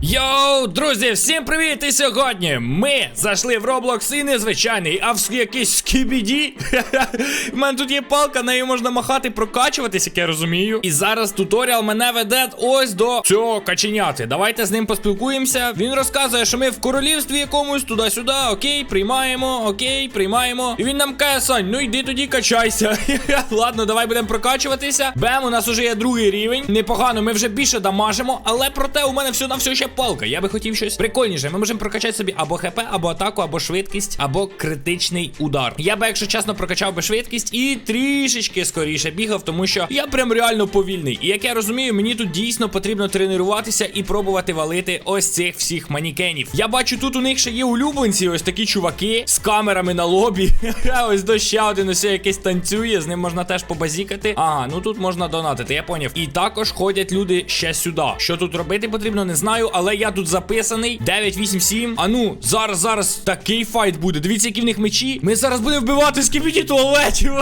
Йоу, друзі, всім привіт! І сьогодні ми зайшли в Roblox і незвичайний, а в якийсь скібіді. У мене тут є палка, нею можна махати, прокачуватись, як я розумію. І зараз туторіал мене веде ось до цього каченяти. Давайте з ним поспілкуємося. Він розказує, що ми в королівстві якомусь туди-сюди. Окей, приймаємо, окей, приймаємо. І він нам каже, Сань, ну йди тоді качайся. Ладно, давай будемо прокачуватися. Бем, у нас уже є другий рівень. Непогано, ми вже більше дамажимо, але проте у мене все на все ще палка. Я би хотів щось прикольніше. Ми можемо прокачати собі або ХП, або атаку, або швидкість, або критичний удар. Я би, якщо чесно, прокачав би швидкість і трішечки скоріше бігав, тому що я прям реально повільний. І як я розумію, мені тут дійсно потрібно тренуватися і пробувати валити ось цих всіх манікенів. Я бачу, тут у них ще є улюбленці, ось такі чуваки з камерами на лобі. ось до ще один ось якийсь танцює, з ним можна теж побазікати. Ага, ну тут можна донатити, я поняв. І також ходять люди ще сюди. Що тут робити потрібно, не знаю, але я тут записаний. 987. А ну, зараз, зараз такий файт буде. Дивіться, які в них мечі. Ми зараз будемо вбивати скіпіті туалетів.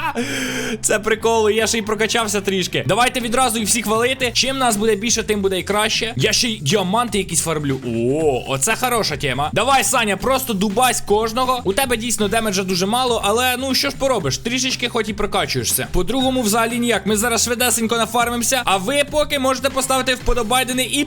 Це прикол, я ще й прокачався трішки. Давайте відразу їх всіх валити. Чим нас буде більше, тим буде і краще. Я ще й діаманти якісь фарблю. О, оце хороша тема. Давай, Саня, просто дубась кожного. У тебе дійсно демеджа дуже мало, але ну що ж поробиш? Трішечки хоч і прокачуєшся. По-другому, взагалі ніяк. Ми зараз швидесенько нафармимося. А ви поки можете поставити вподобайдени і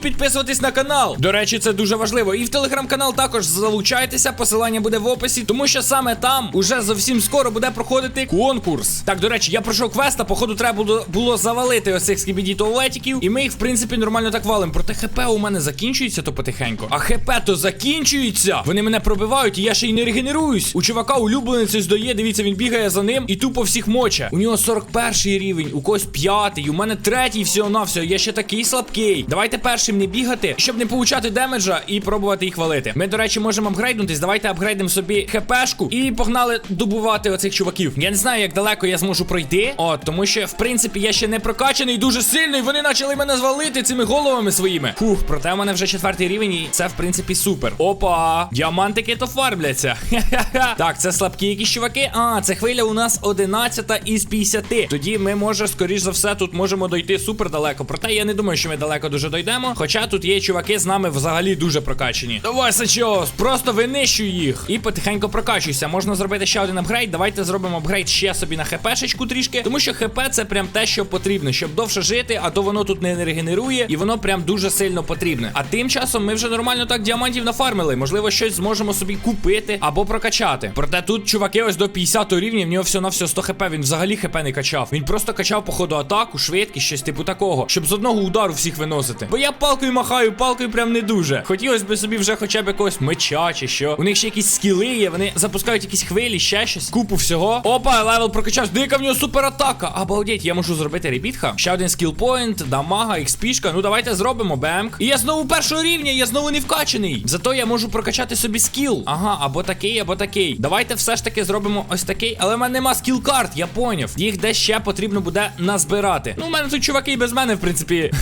підписуватись на канал. До речі, це дуже важливо. І в телеграм-канал також залучайтеся. Посилання буде в описі, тому що саме там уже зовсім скоро буде проходити конкурс. Так, до речі, я пройшов квест, походу треба було, було завалити ось цих скібіді туалетиків. І ми їх, в принципі, нормально так валимо. Проте ХП у мене закінчується то потихеньку. А ХП то закінчується. Вони мене пробивають, і я ще й не регенеруюсь. У чувака улюбленець здає. Дивіться, він бігає за ним і тупо всіх моче. У нього 41 рівень, у когось п'ятий, у мене третій всього на всього. Я ще такий слабкий. Давайте першим не бігати, щоб не получати демеджа і пробувати їх валити. Ми, до речі, можемо апгрейднутись. Давайте апгрейдемо собі хпшку і погнали добувати оцих чуваків. Я не знаю, як далеко я зможу пройти. От, тому що, в принципі, я ще не прокачаний дуже сильно, і вони почали мене звалити цими головами своїми. Фух, проте у мене вже четвертий рівень, і це в принципі супер. Опа, діамантики то фарбляться. Так, це слабкі якісь чуваки. А, це хвиля у нас 11 із 50. Тоді ми, може, скоріш за все, тут можемо дойти супер далеко. Проте я не думаю, що ми далеко дуже дойдемо. Хоча тут є чуваки з нами взагалі дуже прокачані. Давай, Сачос, просто винищуй їх. І потихеньку прокачуйся. Можна зробити ще один апгрейд. Давайте зробимо апгрейд ще собі на хпшечку трішки. Тому що хп це прям те, що потрібно, щоб довше жити, а то воно тут не регенерує, і воно прям дуже сильно потрібне. А тим часом ми вже нормально так діамантів нафармили. Можливо, щось зможемо собі купити або прокачати. Проте тут чуваки ось до 50 рівня, в нього все на все 100 хп. Він взагалі хп не качав. Він просто качав, походу, атаку, швидкість, щось типу такого, щоб з одного удару всіх виносити. Бо я палкою махаю, палкою прям не дуже. Хотілося б собі вже хоча б якогось меча чи що. У них ще якісь скіли є, вони запускають якісь хвилі, ще щось. Купу всього. Опа, левел прокачався. Дика в нього суператака. Обалдеть, я можу зробити ребітха. Ще один скілпоінт, дамага, експішка. Ну давайте зробимо бемк. І я знову першого рівня, я знову не вкачаний. Зато я можу прокачати собі скіл. Ага, або такий, або такий. Давайте все ж таки зробимо ось такий. Але в мене нема скіл карт, я поняв. Їх десь ще потрібно буде назбирати. Ну, у мене тут чуваки і без мене, в принципі,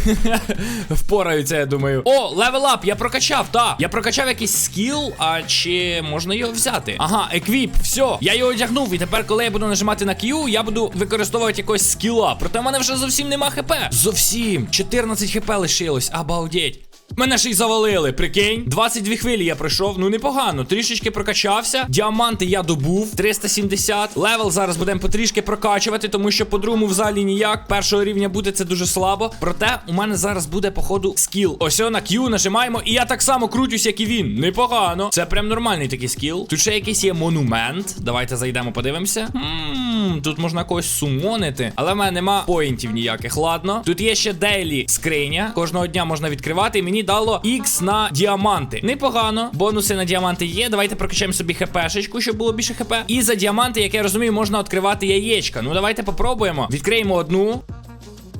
впораються, я думаю. О, левел ап, я прокачав, та. Я прокачав якийсь скіл, а чи можна його взяти? Ага, еквіп, все. Я його одягнув. І тепер, коли я буду нажимати на Q, я буду використовувати якогось скіла. Проте в мене вже зовсім нема хп. Зовсім. 14 хп лишилось. Обалдеть. Мене ще й завалили, прикинь. 22 хвилі я пройшов. Ну непогано. Трішечки прокачався. Діаманти я добув. 370. Левел зараз будемо потрішки прокачувати, тому що по-другому взагалі ніяк. Першого рівня буде це дуже слабо. Проте у мене зараз буде, походу, скіл. Ось на Q нажимаємо, і я так само крутюсь, як і він. Непогано. Це прям нормальний такий скіл. Тут ще якийсь є монумент. Давайте зайдемо, подивимося. Ммм, тут можна когось сумонити. Але в мене нема поінтів ніяких. Ладно. Тут є ще дейлі скриня. Кожного дня можна відкривати. І мені дало X на діаманти. Непогано. Бонуси на діаманти є. Давайте прокачаємо собі хпшечку, щоб було більше хп. І за діаманти, як я розумію, можна відкривати яєчка. Ну давайте попробуємо. Відкриємо одну.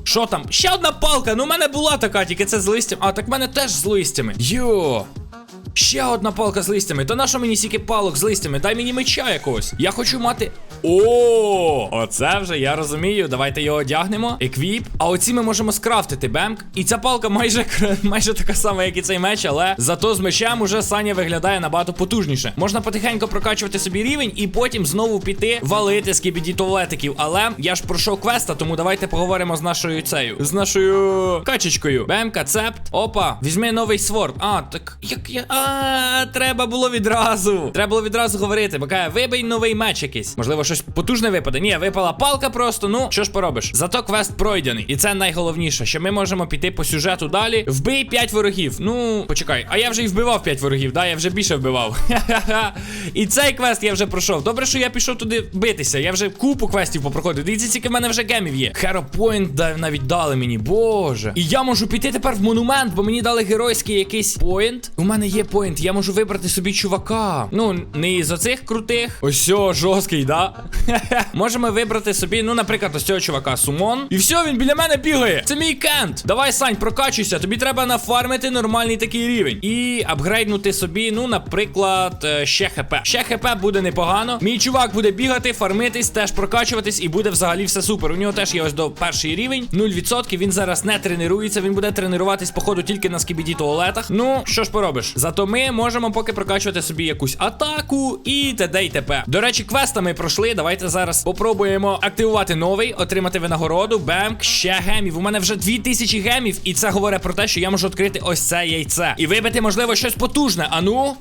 Що там? Ще одна палка. Ну, у мене була така, тільки це з листям. А, так в мене теж з листями. Йо. Ще одна палка з листями. То на що мені стільки палок з листями? Дай мені меча якогось. Я хочу мати. О, оце вже я розумію. Давайте його одягнемо. Еквіп. А оці ми можемо скрафтити бемк. І ця палка майже майже така сама, як і цей меч, але зато з мечем уже Саня виглядає набагато потужніше. Можна потихеньку прокачувати собі рівень і потім знову піти валити скібіді туалетиків. Але я ж пройшов квеста, тому давайте поговоримо з нашою цею. З нашою качечкою. Бемка, цепт. Опа, візьми новий сворд. А, так як я. А, треба було відразу. Треба було відразу говорити. Бо вибий новий меч якийсь. Можливо, щось потужне випаде. Ні, випала палка просто. Ну, що ж поробиш? Зато квест пройдений. І це найголовніше, що ми можемо піти по сюжету далі. Вбий 5 ворогів. Ну, почекай, а я вже і вбивав 5 ворогів, да, я вже більше вбивав. І цей квест я вже пройшов. Добре, що я пішов туди битися. Я вже купу квестів попроходив. Дивіться, скільки в мене вже гемів є. Да- навіть дали мені, боже. І я можу піти тепер в монумент, бо мені дали геройський якийсь поінт. У мене є поінт, я можу вибрати собі чувака. Ну, не із оцих крутих. Ось цього жорсткий, да? Можемо вибрати собі, ну, наприклад, ось цього чувака Сумон. І все, він біля мене бігає. Це мій кент. Давай, Сань, прокачуйся. Тобі треба нафармити нормальний такий рівень. І апгрейднути собі, ну, наприклад, е, ще хп. Ще хп буде непогано. Мій чувак буде бігати, фармитись, теж прокачуватись, і буде взагалі все супер. У нього теж є ось до перший рівень. 0%. Він зараз не тренується. Він буде тренуватись, походу, тільки на скібіді туалетах. Ну, що ж поробиш? Зато ми можемо поки прокачувати собі якусь атаку і т.д. і т.п. До речі, квеста ми пройшли. Давайте зараз попробуємо активувати новий, отримати винагороду. Бемк, ще гемів. У мене вже 2000 гемів, і це говорить про те, що я можу відкрити ось це яйце. І вибити, можливо, щось потужне. А ну.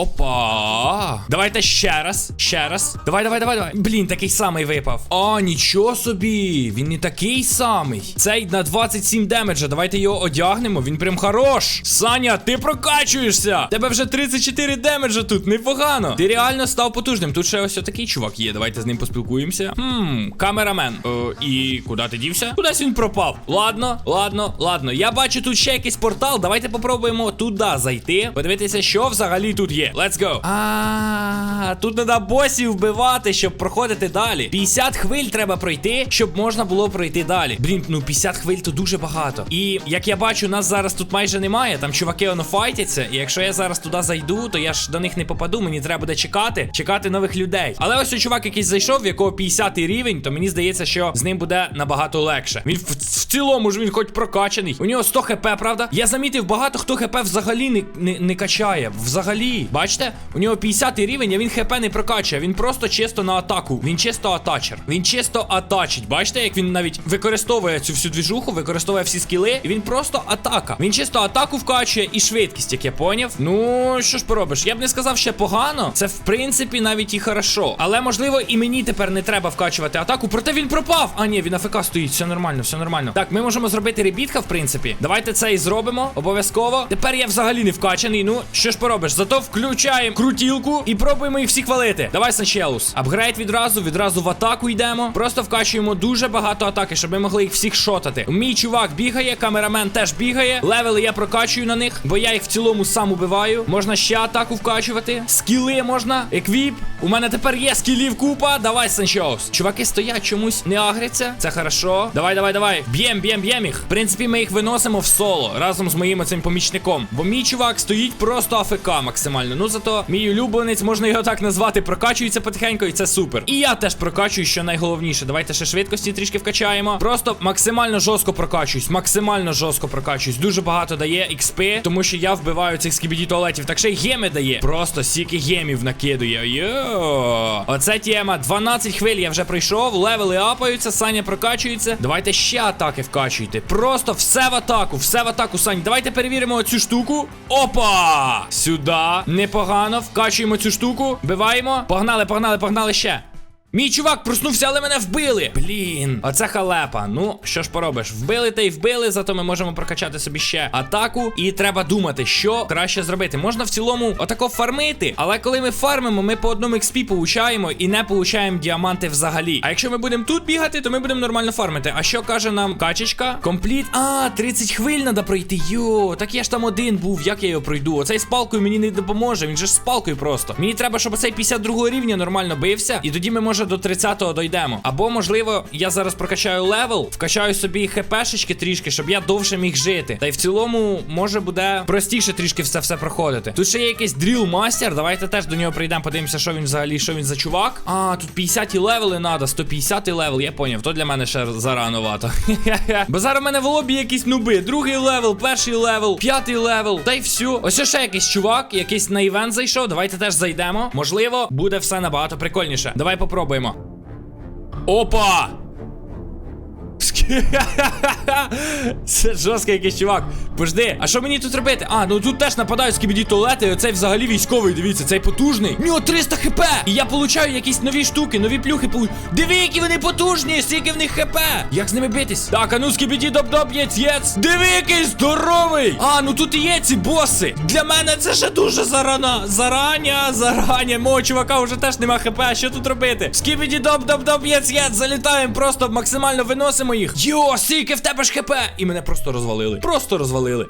Опа. Давайте ще раз. Ще раз. Давай, давай, давай, давай. Блін, такий самий випав. А, нічого собі. Він не такий самий. Цей на 27 демеджа. Давайте його одягнемо. Він прям хорош. Саня, ти прокачуєшся. Тебе вже 34 демеджа тут. Непогано. Ти реально став потужним. Тут ще ось такий чувак є. Давайте з ним поспілкуємося. Хм, камерамен. Е, і куди ти дівся? Кудись він пропав. Ладно, ладно, ладно. Я бачу тут ще якийсь портал. Давайте попробуємо туди зайти. Подивитися, що взагалі тут є. Let's go. А, тут треба босів вбивати, щоб проходити далі. 50 хвиль треба пройти, щоб можна було пройти далі. Блін, ну 50 хвиль то дуже багато. І як я бачу, нас зараз тут майже немає. Там чуваки воно файтяться. І якщо я зараз туди зайду, то я ж до них не попаду. Мені треба буде чекати, чекати нових людей. Але ось цей чувак якийсь зайшов, в якого 50 рівень, то мені здається, що з ним буде набагато легше. Він в, в цілому ж він хоч прокачаний. У нього 100 хп, правда? Я замітив, багато хто хп взагалі не, не, не качає. Взагалі. Бачите? У нього 50 рівень, а він хп не прокачує. Він просто чисто на атаку. Він чисто атачер. Він чисто атачить. Бачите, як він навіть використовує цю всю двіжуху, використовує всі скіли. І він просто атака. Він чисто атаку вкачує і швидкість, як я поняв. Ну, що ж поробиш? Я б не сказав ще погано. Це в принципі навіть і хорошо. Але можливо і мені тепер не треба вкачувати атаку. Проте він пропав. А ні, він АФК стоїть. Все нормально, все нормально. Так, ми можемо зробити ребітка, в принципі. Давайте це і зробимо. Обов'язково. Тепер я взагалі не вкачаний. Ну, що ж поробиш? Зато включаємо крутілку і пробуємо їх всіх валити. Давай, Санчелус. Апгрейд відразу, відразу в атаку йдемо. Просто вкачуємо дуже багато атаки, щоб ми могли їх всіх шотати. Мій чувак бігає, камерамен теж бігає. Левели я прокачую на них, бо я їх в цілому сам убиваю. Можна ще атаку вкачувати. Скіли можна. Еквіп. У мене тепер є скілів купа. Давай, Санчоус. Чуваки стоять чомусь, не агряться. Це хорошо. Давай, давай, давай. Б'єм, б'єм, б'єм їх. В принципі, ми їх виносимо в соло разом з моїм цим помічником. Бо мій чувак стоїть просто АФК максимально. Ну зато мій улюбленець, можна його так назвати, прокачується потихеньку, і це супер. І я теж прокачую, що найголовніше. Давайте ще швидкості трішки вкачаємо. Просто максимально жорстко прокачуюсь. Максимально жорстко прокачуюсь. Дуже багато дає XP, тому що я вбиваю цих скібіді туалетів. Так ще й геми дає. Просто стільки гемів накидує. Йо. Оце тема. 12 хвиль я вже пройшов. Левели апаються, Саня прокачується. Давайте ще атаки вкачуйте. Просто все в атаку, все в атаку, Сань. Давайте перевіримо цю штуку. Опа! Сюди. Непогано. Вкачуємо цю штуку. Вбиваємо. Погнали, погнали, погнали ще. Мій чувак проснувся, але мене вбили. Блін, оце халепа. Ну, що ж поробиш? Вбили та й вбили, зато ми можемо прокачати собі ще атаку. І треба думати, що краще зробити. Можна в цілому отако фармити, але коли ми фармимо, ми по одному XP получаємо і не получаємо діаманти взагалі. А якщо ми будемо тут бігати, то ми будемо нормально фармити. А що каже нам качечка? Компліт. А, 30 хвиль треба пройти. Йо, так я ж там один був. Як я його пройду? Оцей з палкою мені не допоможе. Він же ж з палкою просто. Мені треба, щоб оцей 52 рівня нормально бився, і тоді ми можемо може до 30-го дойдемо. Або, можливо, я зараз прокачаю левел, вкачаю собі хпшечки трішки, щоб я довше міг жити. Та й в цілому, може буде простіше трішки все все проходити. Тут ще є якийсь дріл мастер. Давайте теж до нього прийдемо, подивимося, що він взагалі, що він за чувак. А, тут 50 левели надо, 150 левел, я поняв. То для мене ще заранувато. Бо зараз в мене в лобі якісь нуби. Другий левел, перший левел, п'ятий левел. Та й все. Ось ще якийсь чувак, якийсь на івент зайшов. Давайте теж зайдемо. Можливо, буде все набагато прикольніше. Давай попробуємо. Опа! Це жорсткий якийсь чувак. Пожди, а що мені тут робити? А, ну тут теж нападають скібіді туалети, оцей взагалі військовий, дивіться, цей потужний. У нього 300 хп! І я получаю якісь нові штуки, нові плюхи. полу- які вони потужні, скільки в них хп! Як з ними битись? Так, а ну скібіді доп-доп, єць, єць. Диви, який здоровий! А, ну тут і є ці боси. Для мене це ще дуже зарана. Зарання, зарання. Мого чувака вже теж нема хп. Що тут робити? Скібіді доп-доп-доп, єць, єць. Залітаємо, просто максимально виносимо їх. Йо, скільки в тебе ж хп! І мене просто розвалили. Просто розвалили.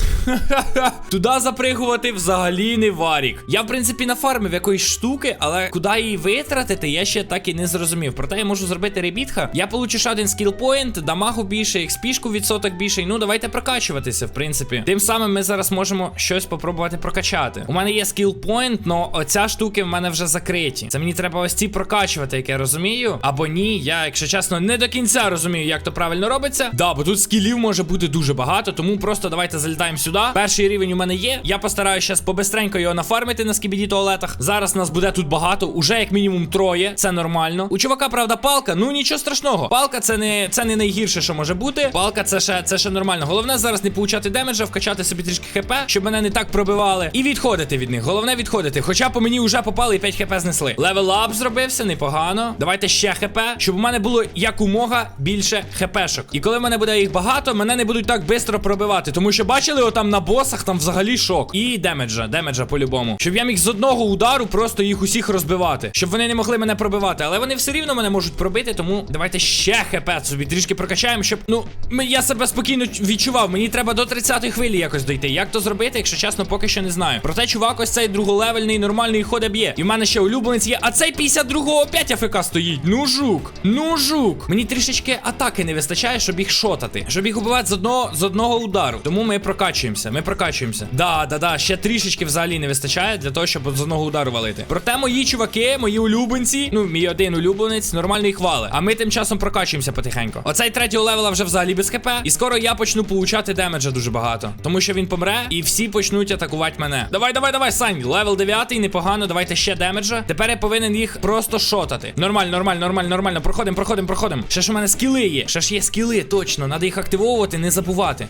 Туди запригувати взагалі не варік. Я, в принципі, нафармив якоїсь штуки, але куди її витратити, я ще так і не зрозумів. Проте я можу зробити ребітха. Я получу ще один скілпоінт, дамагу більше, експішку відсоток більший. Ну, давайте прокачуватися, в принципі. Тим самим ми зараз можемо щось попробувати прокачати. У мене є скілпоінт, але оця штуки в мене вже закриті. Це мені треба ось ці прокачувати, як я розумію. Або ні, я, якщо чесно, не до кінця розумію, як то правильно робиться. Да, бо тут скілів може бути дуже багато, тому просто давайте залітаємо сюди. Перший рівень у мене є. Я постараюся зараз побистренько його нафармити на скібіді туалетах. Зараз нас буде тут багато, уже як мінімум троє. Це нормально. У чувака, правда, палка. Ну нічого страшного. Палка це не це не найгірше, що може бути. Палка це ще це ще нормально. Головне зараз не получати демеджа, вкачати собі трішки хп, щоб мене не так пробивали. І відходити від них. Головне відходити. Хоча по мені вже попали і 5 хп знесли. Левел ап зробився, непогано. Давайте ще хп, щоб у мене було якомога більше хпшок. І коли в мене буде їх багато, мене не будуть так швидко пробивати. Тому що бачили, отам на босах там взагалі шок. І демеджа, демеджа по-любому. Щоб я міг з одного удару просто їх усіх розбивати. Щоб вони не могли мене пробивати. Але вони все рівно мене можуть пробити, тому давайте ще хп собі трішки прокачаємо, щоб. Ну, я себе спокійно відчував. Мені треба до 30-ї хвилі якось дойти. Як то зробити, якщо чесно, поки що не знаю. Проте чувак, ось цей друголевельний, нормальний ходить б'є. І в мене ще улюбленець є. А цей 52-го опять АФК стоїть. Ну жук. Ну жук. Мені трішечки атаки не вистачає, щоб їх шотати. Щоб їх убивати з одного з одного удару. Тому ми прокачуємося. Ми прокачуємося. Да, да, да. Ще трішечки взагалі не вистачає для того, щоб з одного удару валити. Проте мої чуваки, мої улюбленці, ну мій один улюбленець, нормально їх вали. А ми тим часом прокачуємося потихеньку. Оцей третього левела вже взагалі без хп. І скоро я почну получати демеджа дуже багато. Тому що він помре, і всі почнуть атакувати мене. Давай, давай, давай, Сань. Левел 9, непогано. Давайте ще демеджа. Тепер я повинен їх просто шотати. Нормально, нормально, нормально, нормально. Проходимо, проходимо, проходимо. Ще ж у мене скіли є. Ще ж є скіли, точно. треба їх активовувати, не забувати.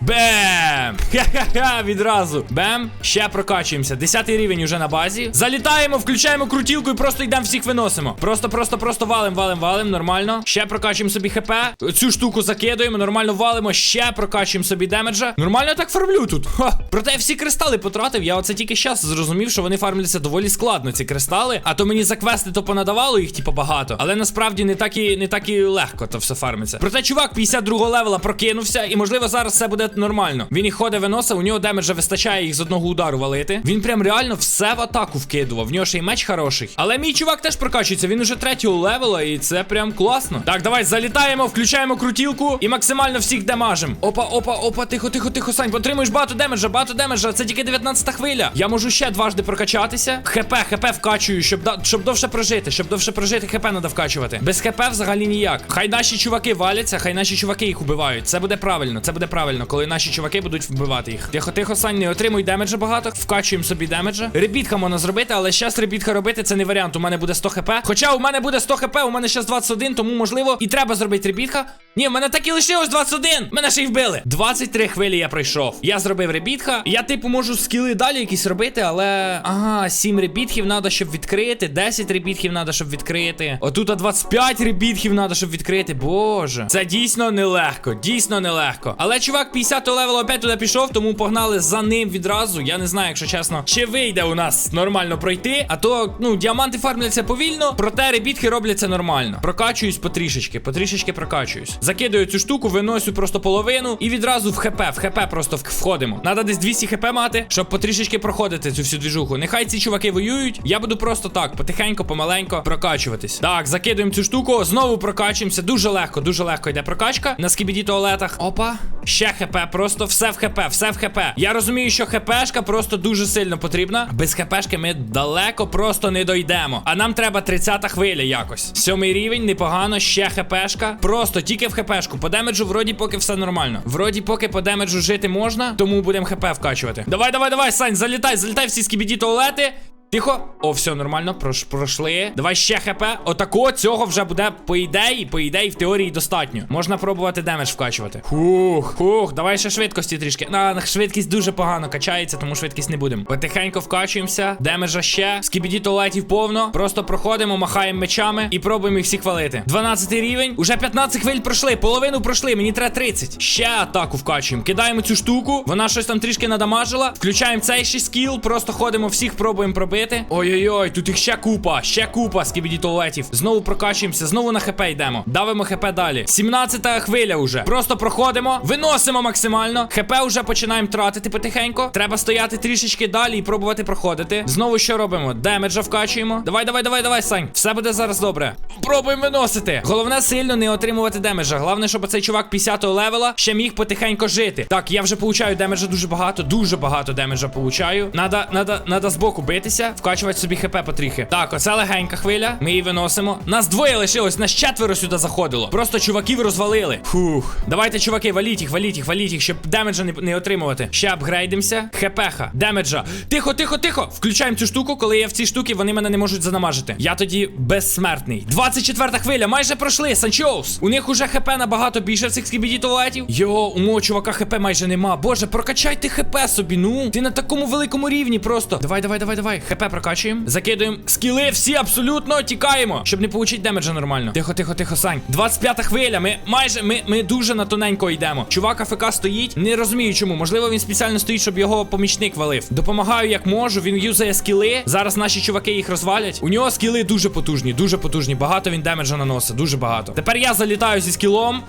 Бем! Ха-ха-ха, відразу. Бем. Ще прокачуємося. Десятий рівень уже на базі. Залітаємо, включаємо крутілку і просто йдемо всіх виносимо. Просто, просто, просто валим, валим, валим. Нормально. Ще прокачуємо собі хп. Цю штуку закидуємо, нормально валимо. Ще прокачуємо собі демеджа. Нормально так фармлю тут. Ха. Проте я всі кристали потратив. Я оце тільки зараз зрозумів, що вони фармляться доволі складно, ці кристали. А то мені за квести то понадавало їх, типу, багато. Але насправді не так і не так і легко то все фармиться. Проте чувак 52 левела прокинувся, і можливо зараз все буде нормально. Він їх ходить виносить, у нього демеджа вистачає їх з одного удару валити. Він прям реально все в атаку вкидував. В нього ще й меч хороший. Але мій чувак теж прокачується. Він уже третього левела, і це прям класно. Так, давай залітаємо, включаємо крутілку і максимально всіх демажим. Опа, опа, опа, тихо, тихо, тихо, Сань. Потримуєш багато демеджа, багато демеджа. Це тільки 19 хвиля. Я можу ще дважди прокачатися. ХП, ХП вкачую, щоб щоб довше прожити. Щоб довше прожити, ХП треба вкачувати. Без ХП взагалі ніяк. Хай наші чуваки валяться, хай наші чуваки їх убивають. Це буде правильно, це буде правильно, коли наші чуваки будуть вбивати їх. Тихо, тихо, Сань, не отримуй демеджа багато. Вкачуємо собі демеджа. Ребітка можна зробити, але зараз ребітка робити це не варіант. У мене буде 100 хп. Хоча у мене буде 100 хп, у мене зараз 21, тому можливо і треба зробити ребітка. Ні, в мене так і лишилось 21. Мене ще й вбили. 23 хвилі я пройшов. Я зробив ребітха. Я, типу, можу скіли далі якісь робити, але. Ага, 7 ребітхів треба, щоб відкрити. 10 ребітхів треба, щоб відкрити. Отут 25 ребітхів треба, щоб відкрити. Боже. Це дійсно нелегко. Дійсно нелегко. Але чувак 50 левел опять туди пішов, тому погнали за ним відразу. Я не знаю, якщо чесно, чи вийде у нас нормально пройти. А то, ну, діаманти фармляться повільно, проте ребітки робляться нормально. Прокачуюсь потрішечки, потрішечки прокачуюсь. Закидаю цю штуку, виносю просто половину і відразу в ХП, в ХП просто входимо. Надо десь 200 ХП мати, щоб потрішечки проходити цю всю двіжуху. Нехай ці чуваки воюють. Я буду просто так, потихеньку, помаленько прокачуватись. Так, закидуємо цю штуку, знову прокачуємося. Дуже легко, дуже легко йде прокачка на скібіді туалетах. Опа. Ще ХП, просто все в ХП, все в ХП. Я розумію, що ХПшка просто дуже сильно потрібна. Без ХПшки ми далеко просто не дойдемо. А нам треба 30-та хвиля якось. Сьомий рівень, непогано, ще ХПшка. Просто тільки в ХПшку. По демеджу вроді поки все нормально. Вроді поки по демеджу жити можна, тому будемо ХП вкачувати. Давай, давай, давай, Сань, залітай, залітай всі скібіді туалети. Тихо, о, все нормально, прош, пройшли. Давай ще хп. Отако цього вже буде по ідеї, по ідеї, в теорії достатньо. Можна пробувати демедж вкачувати. Хух, хух, давай ще швидкості трішки. На, швидкість дуже погано качається, тому швидкість не будемо. Потихенько вкачуємося. Демеджа ще. Скібіді туалетів повно. Просто проходимо, махаємо мечами і пробуємо їх всіх хвалити. 12 рівень. Уже 15 хвиль пройшли. Половину пройшли. Мені треба 30. Ще атаку вкачуємо. Кидаємо цю штуку. Вона щось там трішки надамажила. Включаємо цей ще скіл. Просто ходимо всіх, пробуємо пробити. Ой-ой-ой, тут їх ще купа, ще купа скібіді туалетів. Знову прокачуємося, знову на хп йдемо. Давимо хп далі. 17 хвиля уже. Просто проходимо, виносимо максимально. ХП вже починаємо тратити потихеньку. Треба стояти трішечки далі і пробувати проходити. Знову що робимо? Демеджа вкачуємо. Давай, давай, давай, давай, Сань. Все буде зараз добре. Пробуємо виносити. Головне сильно не отримувати демеджа. Головне, щоб цей чувак 50-го левела ще міг потихеньку жити. Так, я вже получаю демеджа дуже багато, дуже багато демеджа получаю. Надо, надо, надо збоку битися, вкачувати собі хп потрохи. Так, оце легенька хвиля. Ми її виносимо. Нас двоє лишилось, нас четверо сюди заходило. Просто чуваків розвалили. Фух. Давайте, чуваки, валіть їх, валіть їх, валіть їх, щоб демеджа не, не отримувати. Ще апгрейдимося. Хпха, демеджа. Тихо, тихо, тихо. Включаємо цю штуку. Коли я в цій штуці, вони мене не можуть занамажити. Я тоді безсмертний. 24 хвиля, майже пройшли. Санчоус. У них уже хп набагато більше цих скібіді туалетів. Йо, у мого чувака хп майже нема. Боже, прокачайте хп собі. Ну, ти на такому великому рівні просто. Давай, давай, давай, давай. ХП прокачуємо. Закидуємо скіли, всі абсолютно тікаємо, щоб не получити демеджа нормально. Тихо, тихо, тихо, Сань. 25 хвиля. Ми майже ми, ми дуже на тоненько йдемо. Чувак АФК стоїть. Не розумію чому. Можливо, він спеціально стоїть, щоб його помічник валив. Допомагаю як можу. Він юзає скіли. Зараз наші чуваки їх розвалять. У нього скіли дуже потужні, дуже потужні. Багато він демеджа наносить, дуже багато. Тепер я залітаю зі скілом.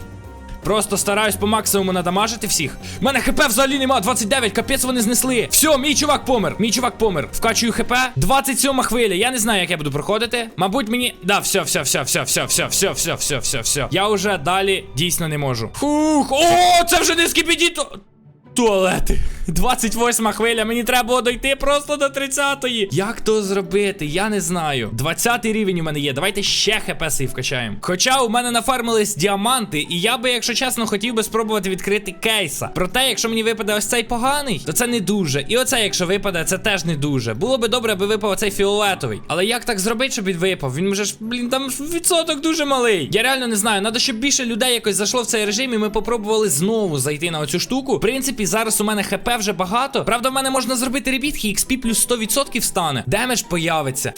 Просто стараюсь по максимуму надамажити всіх. У мене хп взагалі нема. 29, капець вони знесли. Все, мій чувак помер. Мій чувак помер. Вкачую хп. 27 хвиля. Я не знаю, як я буду проходити. Мабуть, мені. Да, все, все, все, все, все, все, все, все, все, все, все. Я вже далі дійсно не можу. Фух. О, це вже низький скіпідіто. Туалети. 28 хвиля. Мені треба було дойти просто до 30-ї. Як то зробити? Я не знаю. 20-й рівень у мене є. Давайте ще хп сей вкачаємо. Хоча у мене нафармились діаманти, і я би, якщо чесно, хотів би спробувати відкрити кейса. Проте, якщо мені випаде ось цей поганий, то це не дуже. І оце, якщо випаде, це теж не дуже. Було би добре, аби випав оцей фіолетовий. Але як так зробити, щоб він випав? Він вже ж, блін, там відсоток дуже малий. Я реально не знаю. Надо, щоб більше людей якось зайшло в цей режим, і ми попробували знову зайти на оцю штуку. В принципі, зараз у мене хп вже багато. Правда, в мене можна зробити ребітки, XP плюс 100% стане. Демедж появиться.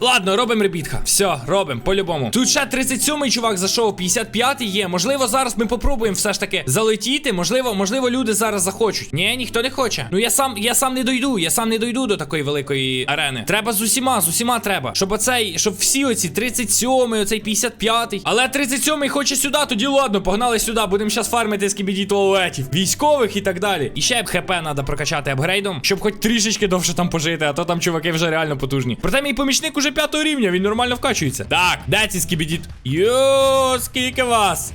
Ладно, робимо ребітка. Все, робимо, по-любому. Тут ще 37-й чувак зайшов, 55-й є. Можливо, зараз ми попробуємо все ж таки залетіти. Можливо, можливо, люди зараз захочуть. Ні, ніхто не хоче. Ну я сам, я сам не дойду. Я сам не дойду до такої великої арени. Треба з усіма, з усіма треба. Щоб оцей, щоб всі оці 37-й, оцей 55-й. Але 37-й хоче сюди, тоді ладно, погнали сюди. Будемо зараз фармити скібіді туалетів, військових і так далі. І ще б хп треба прокачати апгрейдом, щоб хоч трішечки довше там пожити, а то там чуваки вже реально потужні. Проте мій помічник уже п'ятого рівня, він нормально вкачується. Так, де ці скібіді? Йо, скільки вас?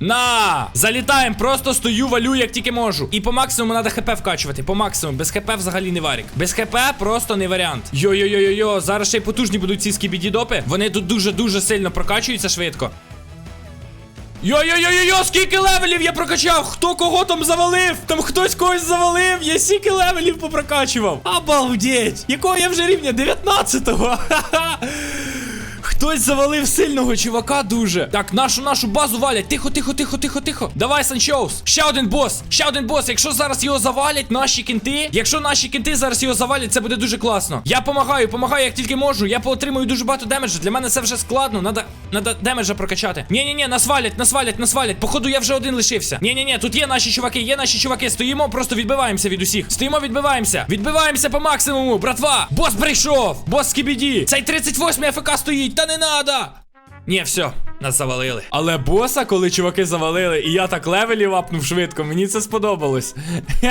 На! Залітаємо, просто стою, валю, як тільки можу. І по максимуму треба хп вкачувати. По максимуму. Без хп взагалі не варік. Без хп просто не варіант. Йо-йо-йо-йо, зараз ще й потужні будуть ці скібіді допи. Вони тут дуже-дуже сильно прокачуються швидко. Йо-йо-йо-йо, скільки левелів я прокачав? Хто кого там завалив? Там хтось когось завалив, я стільки левелів попрокачував. Обалдеть! Якого я вже рівня? 19-го! Ха-ха! Хтось завалив сильного чувака дуже. Так, нашу нашу базу валять. Тихо, тихо, тихо, тихо, тихо. Давай, Санчоус. Ще один бос. Ще один бос. Якщо зараз його завалять, наші кінти. Якщо наші кінти зараз його завалять, це буде дуже класно. Я помагаю, помагаю, як тільки можу. Я поотримую дуже багато демеджа. Для мене це вже складно. Надо, надо демеджа прокачати. Ні, ні, ні, нас валять, нас валять, нас валять. Походу, я вже один лишився. Ні, ні, ні, тут є наші чуваки, є наші чуваки. Стоїмо, просто відбиваємося від усіх. Стоїмо, відбиваємося. Відбиваємося по максимуму, братва. Бос прийшов. Бос скібіді. Цей 38 АФК стоїть. Та не надо. Ні, все. Нас завалили. Але боса, коли чуваки завалили, і я так левелів апнув швидко, мені це сподобалось.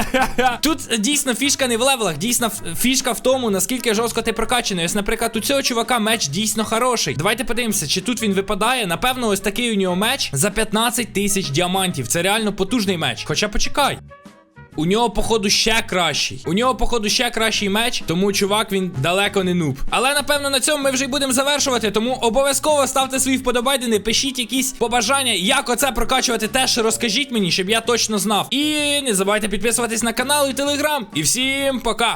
Тут дійсно фішка не в левелах, дійсно фішка в тому, наскільки жорстко ти прокачаний. Ось, наприклад, у цього чувака меч дійсно хороший. Давайте подивимося, чи тут він випадає. Напевно, ось такий у нього меч за 15 тисяч діамантів. Це реально потужний меч. Хоча почекай. У нього, походу, ще кращий. У нього, походу, ще кращий меч, тому чувак він далеко не нуб. Але напевно на цьому ми вже й будемо завершувати. Тому обов'язково ставте свої вподобайдини, пишіть якісь побажання, як оце прокачувати, теж розкажіть мені, щоб я точно знав. І не забувайте підписуватись на канал і телеграм. І всім пока!